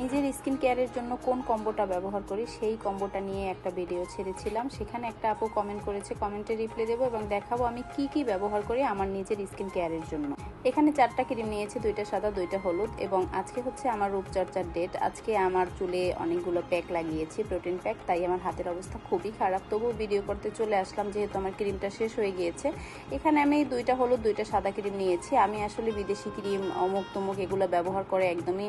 নিজের স্কিন কেয়ারের জন্য কোন কম্বোটা ব্যবহার করি? সেই কম্বোটা নিয়ে একটা ভিডিও ছেড়েছিলাম। সেখানে একটা আপু কমেন্ট করেছে কমেন্টে রিপ্লে দেবো এবং দেখাবো আমি কি কি ব্যবহার করি আমার নিজের স্কিন কেয়ারের জন্য। এখানে চারটা ক্রিম নিয়েছি, দুইটা সাদা, দুইটা হলুদ এবং আজকে হচ্ছে আমার রূপচর্চার ডেট আজকে আমার চুলে অনেকগুলো প্যাক লাগিয়েছি প্রোটিন প্যাক তাই আমার হাতের অবস্থা খুবই খারাপ। তবুও ভিডিও করতে চলে আসলাম যেহেতু আমার ক্রিমটা শেষ হয়ে গিয়েছে। এখানে আমি দুইটা হলুদ, দুইটা সাদা ক্রিম নিয়েছি। আমি আসলে বিদেশি ক্রিম অমুক তমুক এগুলো ব্যবহার করে একদমই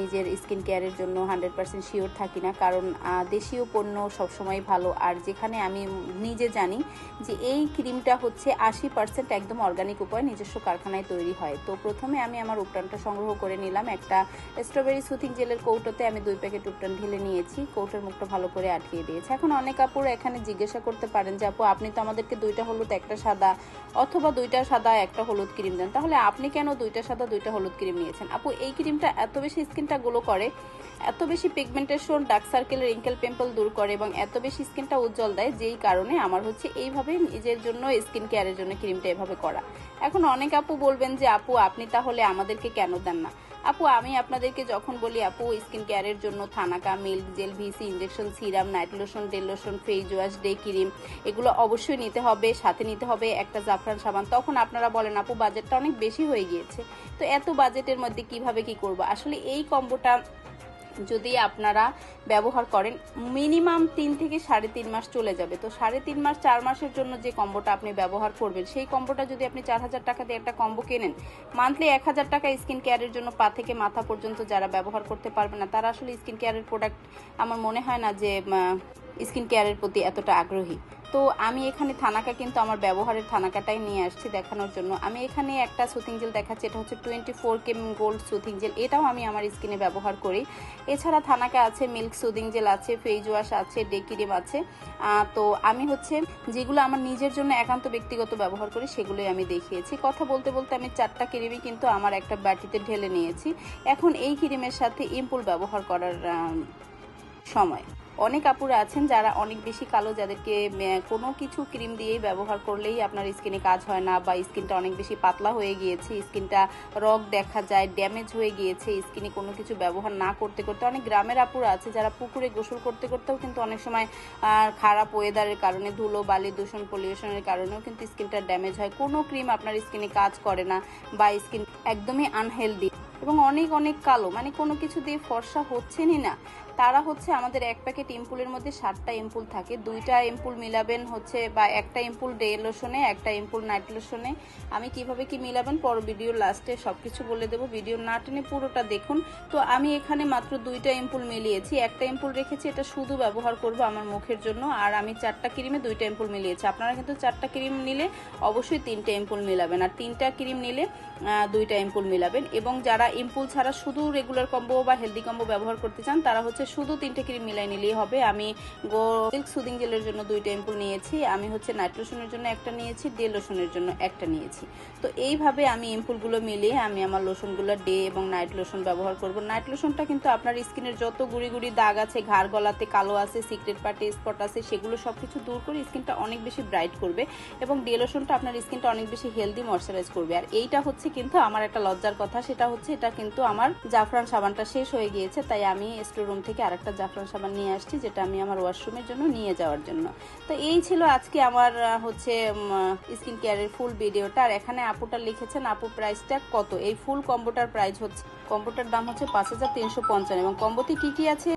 নিজের স্কিন কেয়ারের জন্য হান্ড্রেড পার্সেন্ট শিওর থাকি না, কারণ দেশীয় পণ্য সবসময় ভালো। আর যেখানে আমি নিজে জানি যে এই ক্রিমটা হচ্ছে আশি পার্সেন্ট একদম অর্গানিক উপায় নিজস্ব কারখানায় তৈরি হয়। তো প্রথমে আমি আমার উপটানটা সংগ্রহ করে নিলাম একটা স্ট্রবেরি সুথিং জেলের কৌটোতে আমি দুই প্যাকেট উপটান ঢেলে নিয়েছি। কৌটোর মুখটা ভালো করে আটকিয়ে দিয়েছি। এখন অনেক আপুর এখানে জিজ্ঞাসা করতে পারেন যে, আপু, আপনি তো আমাদেরকে দুইটা হলুদ, একটা সাদা অথবা দুইটা সাদা, একটা হলুদ ক্রিম দেন। তাহলে আপনি কেন দুইটা সাদা, দুইটা হলুদ ক্রিম নিয়েছেন? আপু, এই ক্রিমটা এত বেশি স্কিনটা গ্লো করে। এত বেশি pigmentation dark circle wrinkle pimple দূর করে এবং এত বেশি স্কিনটা উজ্জ্বল দেয়, যেই কারণে আমার হচ্ছে এইভাবে নিজের জন্য স্কিন কেয়ারের জন্য ক্রিমটা এভাবে করা। এখন অনেক আপু বলবেন যে, আপু, আপনি তাহলে আমাদেরকে কেন দেন না? আপু, আমি আপনাদেরকে যখন বলি, আপু স্কিন কেয়ারের জন্য thanaka milk gel VC injection serum night lotion day lotion face wash day cream এগুলো অবশ্যই নিতে হবে, সাথে নিতে হবে একটা জাফরান সাবান। তখন আপনারা বলেন, আপু বাজেটটা অনেক বেশি হয়ে গিয়েছে। তো এত বাজেটের মধ্যে কীভাবে কি করব? আসলে এই কম্বোটা যদি আপনারা ব্যবহার করেন, মিনিমাম তিন থেকে সাড়ে তিন মাস চলে যাবে। তো সাড়ে তিন মাস, চার মাসের জন্য যে কম্বোটা আপনি ব্যবহার করবেন, সেই কম্বোটা যদি আপনি চার হাজার টাকা দিয়ে একটা কম্বো কেনেন, মান্থলি এক হাজার টাকা স্কিন কেয়ারের জন্য পা থেকে মাথা পর্যন্ত যারা ব্যবহার করতে পারবে না, তারা আসলে স্কিন কেয়ারের প্রোডাক্ট, আমার মনে হয় না যে স্কিন কেয়ারের প্রতি এতটা আগ্রহী। তো আমি এখানে থানাকা কিন্তু আমার ব্যবহারের থানাকাটাই নিয়ে আসছি দেখানোর জন্য। আমি এখানে একটা সুথিং জেল দেখাচ্ছি, এটা হচ্ছে টোয়েন্টি ফোর কেম গোল্ড সুথিং জেল এটাও আমি আমার স্কিনে ব্যবহার করি। এছাড়া থানাকা আছে মিল্ক সুদিং জেল আছে ফেস ওয়াশ আছে ডে ক্রিম আছে। তো আমি হচ্ছে যেগুলো আমার নিজের জন্য একান্ত ব্যক্তিগত ব্যবহার করি, সেগুলোই আমি দেখিয়েছি। কথা বলতে বলতে আমি চারটা ক্রিমই কিন্তু আমার একটা বাটিতে ঢেলে নিয়েছি। এখন এই ক্রিমের সাথে ইম্পুল ব্যবহার করার সময়। অনেক আপুরা আছেন যারা অনেক বেশি কালো, যাদেরকে কোনো কিছু ক্রিম দিয়েই ব্যবহার করলেই আপনার স্কিনে কাজ হয় না বা স্কিনটা অনেক বেশি পাতলা হয়ে গিয়েছে, স্কিনটা রগ দেখা যায়, ড্যামেজ হয়ে গিয়েছে, স্কিনে কোনো কিছু ব্যবহার না করতে করতে অনেক গ্রামের আপুরা আছে যারা পুকুরে গোসল করতে করতেও কিন্তু অনেক সময় খারাপ ওয়েদারের কারণে, ধুলো, বালি, দূষণ, পলিউশনের কারণেও কিন্তু স্কিনটা ড্যামেজ হয়। কোনো ক্রিম আপনার স্কিনে কাজ করে না বা স্কিন একদমই আনহেলদি এবং অনেক অনেক কালো। মানে কোনো কিছু দিয়ে ফর্সা হচ্ছেনই না। তারা হচ্ছে আমাদের এক প্যাকেট ইম্পুলের মধ্যে সাতটা ইম্পুল থাকে দুইটা ইম্পুল মিলাবেন হচ্ছে বা একটা ইম্পুল ডে লোশনে একটা ইম্পুল নাইট লোশনে আমি কীভাবে কি মিলাবেন পর ভিডিও লাস্টে সব কিছু বলে দেবো ভিডিও না টেনে পুরোটা দেখুন তো আমি এখানে মাত্র দুইটা ইম্পুল মিলিয়েছি একটা ইম্পুল রেখেছি এটা শুধু ব্যবহার করব আমার মুখের জন্য আর আমি চারটা ক্রিমে দুইটা ইম্পুল মিলিয়েছি আপনারা কিন্তু চারটা ক্রিম নিলে অবশ্যই তিনটা ইম্পুল মিলাবেন আর তিনটা ক্রিম নিলে দুইটা ইম্পুল মিলাবেন এবং যারা ইম্পুল ছাড়া শুধু রেগুলার কম্বো বা হেলদি কম্বো ব্যবহার করতে চান তারা হচ্ছে শুধু তিনটে ক্রিম মিলাই নিলেই হবে। আমি গো সিল্ক সুদিং জেলের জন্য দুইটা ইম্পুল নিয়েছি। আমি হচ্ছে নাইট লোশনের জন্য একটা নিয়েছি ডে লোশনের জন্য একটা নিয়েছি। তো এইভাবে আমি ইম্পুলগুলো মিলিয়ে আমি আমার লোশনগুলো ডে এবং নাইট লোশন ব্যবহার করব। নাইট লোশনটা কিন্তু আপনার স্কিনের যত গুড়ি গুড়ি দাগ আছে, ঘাড় গলাতে কালো আছে সিক্রেট পার্টি স্পট আছে, সেগুলো সব কিছু দূর করে স্কিনটা অনেক বেশি ব্রাইট করবে এবং ডে লোশনটা আপনার স্কিনটা অনেক বেশি হেলদি ময়শ্চারাইজ করবে। আর এইটা হচ্ছে কিন্তু আমার একটা লজ্জার কথা, সেটা হচ্ছে এটা কিন্তু আমার জাফরান সাবানটা শেষ হয়ে গিয়েছে, তাই আমি স্টোর রুম থেকে আরেকটা জাফরান সাবান নিয়ে আসছি, যেটা আমি আমার ওয়াশরুমের জন্য নিয়ে যাওয়ার জন্য। তো এই ছিল আজকে আমার হচ্ছে স্কিন কেয়ারের ফুল ভিডিওটা আর এখানে আপুটা লিখেছেন, আপু প্রাইসটা কত? এই ফুল কম্বোটার প্রাইস হচ্ছে কম্বোটার দাম হচ্ছে পাঁচ হাজার তিনশো পঞ্চান্ন। এবং কম্বোতে কী কী আছে?